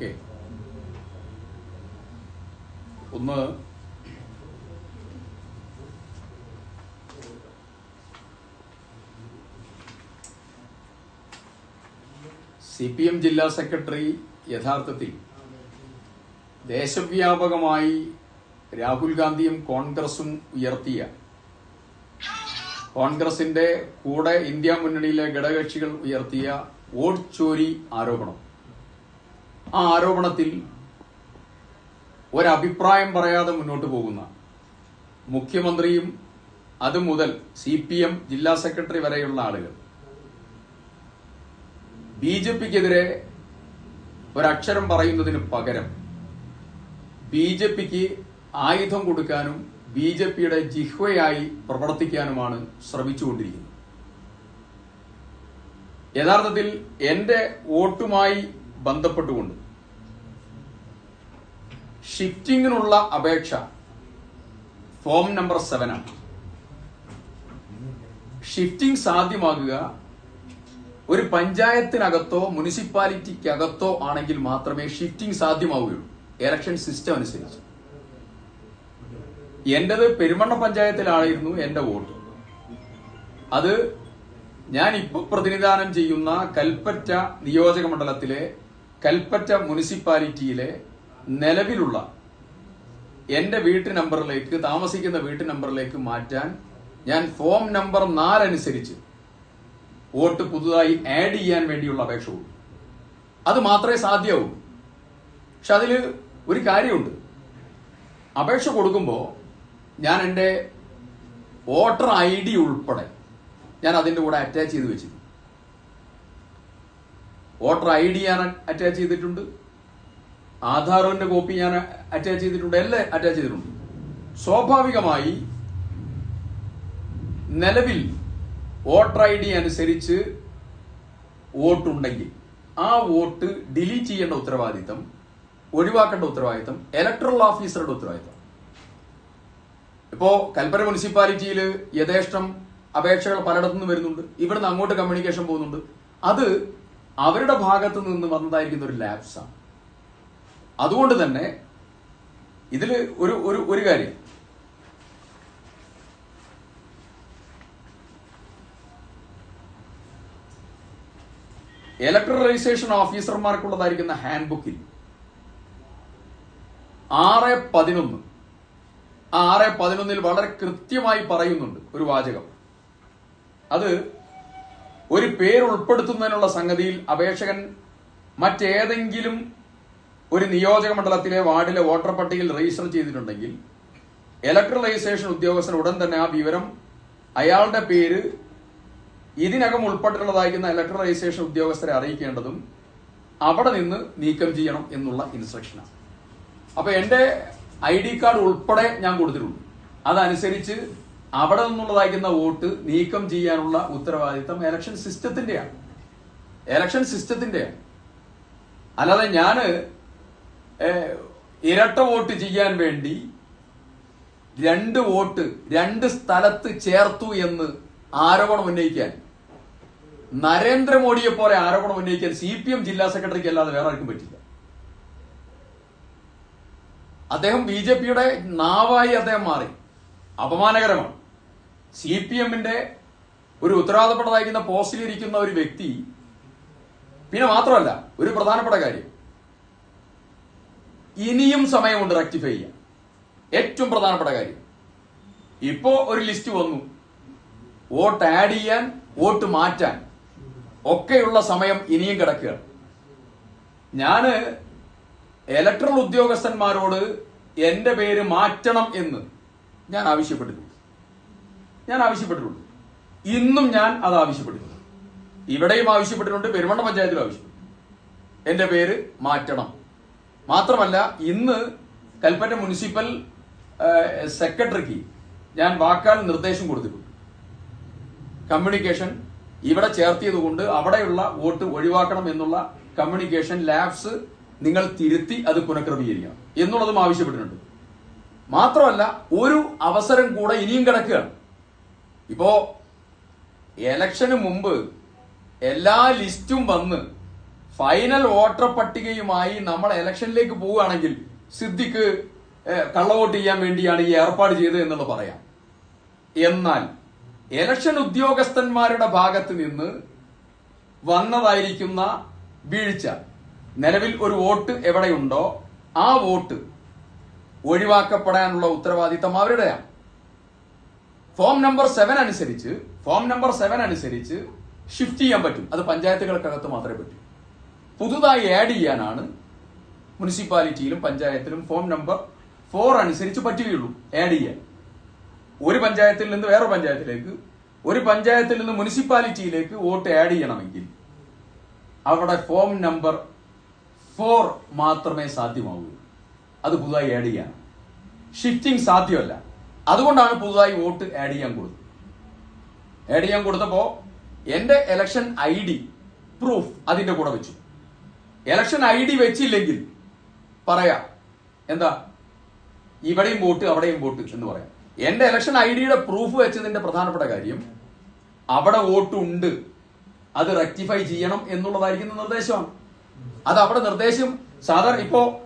Okay. ഒന്ന്. C P M ജില്ലാ secretary യഥാർത്ഥത്തിൽ ദേശവ്യാപകമായി രാഹുൽ ഗാന്ധിയും കോൺഗ്രസും ഉയർത്തിയ കോൺഗ്രസിന്റെ കൂടെ ഇന്ത്യ മുന്നണിയിലെ ഘടകകക്ഷികൾ ഉയർത്തിയ വോട്ട് ചോരി ആരോപണം. ആ ആരോപണത്തിൽ ഒരഭിപ്രായം പറയാതെ മുന്നോട്ട് പോകുന്ന മുഖ്യമന്ത്രിയും അതുമുതൽ സി പി എം ജില്ലാ സെക്രട്ടറി വരെയുള്ള ആളുകൾ ബി ജെ പിക്കെതിരെ ഒരക്ഷരം പറയുന്നതിന് പകരം ബി ജെ പിക്ക് ആയുധം കൊടുക്കാനും ബി ജെ പിയുടെ ജിഹ്വയായി പ്രവർത്തിക്കാനുമാണ് ശ്രമിച്ചുകൊണ്ടിരിക്കുന്നത്. യഥാർത്ഥത്തിൽ എന്റെ വോട്ടുമായി ബന്ധപ്പെട്ടുകൊണ്ട്. ഷിഫ്റ്റിങ്ങിനുള്ള അപേക്ഷ ഫോം നമ്പർ സെവനാണ് ഷിഫ്റ്റിംഗ് സാധ്യമാകുക ഒരു പഞ്ചായത്തിനകത്തോ മുനിസിപ്പാലിറ്റിക്കകത്തോ ആണെങ്കിൽ മാത്രമേ ഷിഫ്റ്റിംഗ് സാധ്യമാവുകയുള്ളൂ. ഇലക്ഷൻ സിസ്റ്റം അനുസരിച്ച്. എന്റേത് പെരുമണ്ണ പഞ്ചായത്തിലായിരുന്നു എന്റെ വോട്ട്. അത് ഞാൻ ഇപ്പോൾ പ്രതിനിധാനം ചെയ്യുന്ന കൽപ്പറ്റ നിയോജക മണ്ഡലത്തിലെ കൽപ്പറ്റ മുനിസിപ്പാലിറ്റിയിലെ നിലവിലുള്ള എന്റെ വീട്ടു നമ്പറിലേക്ക് താമസിക്കുന്ന വീട്ടു നമ്പറിലേക്ക് മാറ്റാൻ ഞാൻ ഫോം നമ്പർ നാലനുസരിച്ച് വോട്ട് പുതുതായി ആഡ് ചെയ്യാൻ വേണ്ടിയുള്ള അപേക്ഷ കൊടുക്കും. അത് മാത്രമേ സാധ്യമാവൂ. പക്ഷെ അതിൽ ഒരു കാര്യമുണ്ട്. അപേക്ഷ കൊടുക്കുമ്പോൾ ഞാൻ എന്റെ വോട്ടർ ഐ ഡി ഉൾപ്പെടെ ഞാൻ അതിന്റെ കൂടെ അറ്റാച്ച് ചെയ്ത് വെച്ചിരുന്നു വോട്ടർ ഐ ഡി ഞാൻ അറ്റാച്ച് ചെയ്തിട്ടുണ്ട്. ആധാറിന്റെ കോപ്പി ഞാൻ അറ്റാച്ച് ചെയ്തിട്ടുണ്ട്. എല്ലാം അറ്റാച്ച് ചെയ്തിട്ടുണ്ട്. സ്വാഭാവികമായി നിലവിൽ വോട്ടർ ഐ ഡി അനുസരിച്ച് വോട്ടുണ്ടെങ്കിൽ ആ വോട്ട് ഡിലീറ്റ് ചെയ്യേണ്ട ഉത്തരവാദിത്തം ഒഴിവാക്കേണ്ട ഉത്തരവാദിത്തം ഇലക്ട്രൽ ഓഫീസറുടെ ഉത്തരവാദിത്തം. ഇപ്പോ കൽപ്പന മുനിസിപ്പാലിറ്റിയിൽ യഥേഷ്ടം അപേക്ഷകൾ പലയിടത്തുനിന്ന് വരുന്നുണ്ട്. ഇവിടുന്ന് അങ്ങോട്ട് കമ്മ്യൂണിക്കേഷൻ പോകുന്നുണ്ട്. അത് അവരുടെ ഭാഗത്ത് നിന്ന് വന്നതായിരിക്കുന്ന ഒരു ലാപ്സാണ് അതുകൊണ്ട് തന്നെ ഇതിൽ ഒരു ഒരു ഒരു കാര്യം. ഇലക്ട്രൽ രജിസ്ട്രേഷൻ ഓഫീസർമാർക്കുള്ളതായിരിക്കുന്ന ഹാൻഡ് ബുക്കിൽ ആറ് പതിനൊന്ന് ആറ് പതിനൊന്നിൽ വളരെ കൃത്യമായി പറയുന്നുണ്ട് ഒരു വാചകം. അത് ഒരു പേര് ഉൾപ്പെടുത്തുന്നതിനുള്ള സംഗതിയിൽ അപേക്ഷകൻ മറ്റേതെങ്കിലും ഒരു നിയോജക മണ്ഡലത്തിലെ വാർഡിലെ വോട്ടർ പട്ടികയിൽ രജിസ്റ്റർ ചെയ്തിട്ടുണ്ടെങ്കിൽ ഇലക്ട്രൽ രജിസ്ട്രേഷൻ ഉദ്യോഗസ്ഥൻ ഉടൻ തന്നെ ആ വിവരം അയാളുടെ പേര് ഇതിനകം ഉൾപ്പെട്ടിട്ടുള്ളതായിരിക്കുന്ന ഇലക്ട്രൽ രജിസ്ട്രേഷൻ ഉദ്യോഗസ്ഥരെ അറിയിക്കേണ്ടതും അവിടെ നിന്ന് നീക്കം ചെയ്യണം എന്നുള്ള ഇൻസ്ട്രക്ഷനാണ് അപ്പൊ എന്റെ ഐ ഡി കാർഡ് ഉൾപ്പെടെ ഞാൻ കൊടുത്തിട്ടുണ്ട്. അതനുസരിച്ച് അവിടെ നിന്നുള്ളതായിരിക്കുന്ന വോട്ട് നീക്കം ചെയ്യാനുള്ള ഉത്തരവാദിത്തം ഇലക്ഷൻ സിസ്റ്റത്തിന്റെയാണ് ഇലക്ഷൻ സിസ്റ്റത്തിന്റെയാണ് അല്ലാതെ ഞാൻ ഇരട്ട വോട്ട് ചെയ്യാൻ വേണ്ടി രണ്ട് വോട്ട് രണ്ട് സ്ഥലത്ത് ചേർത്തു എന്ന് ആരോപണം ഉന്നയിക്കാൻ. നരേന്ദ്രമോദിയെ പോലെ ആരോപണം ഉന്നയിക്കാൻ സി പി എം ജില്ലാ സെക്രട്ടറിക്ക് അല്ലാതെ വേറെ ആർക്കും പറ്റില്ല. അദ്ദേഹം ബി ജെ പിയുടെ നാവായി അദ്ദേഹം മാറി. അപമാനകരമാണ്. സി പി എമ്മിന്റെ ഒരു ഉത്തരവാദപ്പെട്ടതായിരിക്കുന്ന പോസ്റ്റിലിരിക്കുന്ന ഒരു വ്യക്തി പിന്നെ മാത്രമല്ല ഒരു പ്രധാനപ്പെട്ട കാര്യം. ഇനിയും സമയമുണ്ട് റെക്ടിഫൈ ചെയ്യാൻ. ഏറ്റവും പ്രധാനപ്പെട്ട കാര്യം. ഇപ്പോ ഒരു ലിസ്റ്റ് വന്നു. വോട്ട് ആഡ് ചെയ്യാൻ വോട്ട് മാറ്റാൻ. ഒക്കെയുള്ള സമയം ഇനിയും കിടക്കുകയാണ്. ഞാൻ ഇലക്ട്രൽ ഉദ്യോഗസ്ഥന്മാരോട് എന്റെ പേര് മാറ്റണം എന്ന് ഞാൻ ആവശ്യപ്പെട്ടിട്ടുണ്ട്. ഞാൻ ആവശ്യപ്പെട്ടിട്ടുണ്ട് ഇന്നും ഞാൻ അത് ആവശ്യപ്പെട്ടിട്ടുണ്ട് ഇവിടെയും ആവശ്യപ്പെട്ടിട്ടുണ്ട് പെരുമണ്ണ പഞ്ചായത്തിലും ആവശ്യപ്പെട്ടു എന്റെ പേര് മാറ്റണം. മാത്രമല്ല ഇന്ന് കൽപ്പറ്റ മുനിസിപ്പൽ സെക്രട്ടറിക്ക് ഞാൻ വാക്കാൽ നിർദ്ദേശം കൊടുത്തിട്ടുണ്ട്. കമ്മ്യൂണിക്കേഷൻ ഇവിടെ ചേർത്തിയത് കൊണ്ട് അവിടെയുള്ള വോട്ട് ഒഴിവാക്കണം എന്നുള്ള കമ്മ്യൂണിക്കേഷൻ ലാബ്സ് നിങ്ങൾ തിരുത്തി അത് പുനഃക്രമീകരിക്കണം എന്നുള്ളതും ആവശ്യപ്പെട്ടിട്ടുണ്ട്. മാത്രമല്ല ഒരു അവസരം കൂടെ ഇനിയും കിടക്കുകയാണ്. ഇപ്പോ എലക്ഷന് മുമ്പ് എല്ലാ ലിസ്റ്റും വന്ന് ഫൈനൽ വോട്ടർ പട്ടികയുമായി നമ്മൾ എലക്ഷനിലേക്ക് പോവുകയാണെങ്കിൽ സിദ്ധിക്ക് കള്ളവോട്ട് ചെയ്യാൻ വേണ്ടിയാണ് ഈ ഏർപ്പാട് ചെയ്തത് എന്നുള്ളത് പറയാം. എന്നാൽ എലക്ഷൻ ഉദ്യോഗസ്ഥന്മാരുടെ ഭാഗത്ത് നിന്ന് വന്നതായിരിക്കുന്ന വീഴ്ച. നിലവിൽ ഒരു വോട്ട് എവിടെയുണ്ടോ ആ വോട്ട് ഒഴിവാക്കപ്പെടാനുള്ള ഉത്തരവാദിത്തം അവരുടെയാണ്. ഫോം നമ്പർ സെവൻ അനുസരിച്ച് ഫോം നമ്പർ സെവൻ അനുസരിച്ച് ഷിഫ്റ്റ് ചെയ്യാൻ പറ്റും. അത് പഞ്ചായത്തുകൾക്കകത്ത് മാത്രമേ പറ്റൂ. പുതുതായി ആഡ് ചെയ്യാനാണ് മുനിസിപ്പാലിറ്റിയിലും പഞ്ചായത്തിലും ഫോം നമ്പർ ഫോർ അനുസരിച്ച് പറ്റുകയുള്ളൂ ആഡ് ചെയ്യാൻ. ഒരു പഞ്ചായത്തിൽ നിന്ന് വേറെ പഞ്ചായത്തിലേക്ക് ഒരു പഞ്ചായത്തിൽ നിന്ന് മുനിസിപ്പാലിറ്റിയിലേക്ക് വോട്ട് ആഡ് ചെയ്യണമെങ്കിൽ അവിടെ ഫോം നമ്പർ ഫോർ മാത്രമേ സാധ്യമാവൂ അത് പുതുതായി ആഡ് ചെയ്യാൻ ഷിഫ്റ്റിംഗ് സാധ്യമല്ല. അതുകൊണ്ടാണ് പുതുതായി വോട്ട് ആഡ് ചെയ്യാൻ കൊടുത്തത്. ആഡ് ചെയ്യാൻ കൊടുത്തപ്പോ എന്റെ എലക്ഷൻ ഐ ഡി പ്രൂഫ് അതിന്റെ കൂടെ വെച്ചു. എലക്ഷൻ ഐ ഡി വെച്ചില്ലെങ്കിൽ പറയാ എന്താ? ഇവിടെയും വോട്ട് അവിടെയും വോട്ട് എന്ന് പറയാം. എന്റെ ഇലക്ഷൻ ഐ ഡിയുടെ പ്രൂഫ് വെച്ചതിന്റെ പ്രധാനപ്പെട്ട കാര്യം അവിടെ വോട്ട് ഉണ്ട് അത് റെക്ടിഫൈ ചെയ്യണം എന്നുള്ളതായിരിക്കുന്ന നിർദ്ദേശമാണ്. അത് അവിടെ നിർദ്ദേശം. സാധാരണ ഇപ്പോ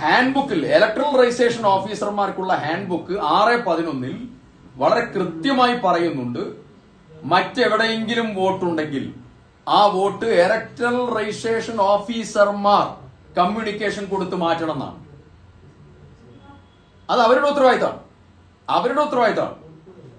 ഹാൻഡ് ബുക്കിൽ ഇലക്ട്രൽ രജിസ്ട്രേഷൻ ഓഫീസർമാർക്കുള്ള ഹാൻഡ് ബുക്ക് ആറ് പതിനൊന്നിൽ വളരെ കൃത്യമായി പറയുന്നുണ്ട് മറ്റെവിടെയെങ്കിലും വോട്ടുണ്ടെങ്കിൽ ആ വോട്ട് ഇലക്ട്രൽ രജിസ്ട്രേഷൻ ഓഫീസർമാർ കമ്മ്യൂണിക്കേഷൻ കൊടുത്ത് മാറ്റണം എന്നാണ്. അത് അവരുടെ ഉത്തരവാദിത്തമാണ്. അവരുടെ ഉത്തരവാദിത്തമാണ്.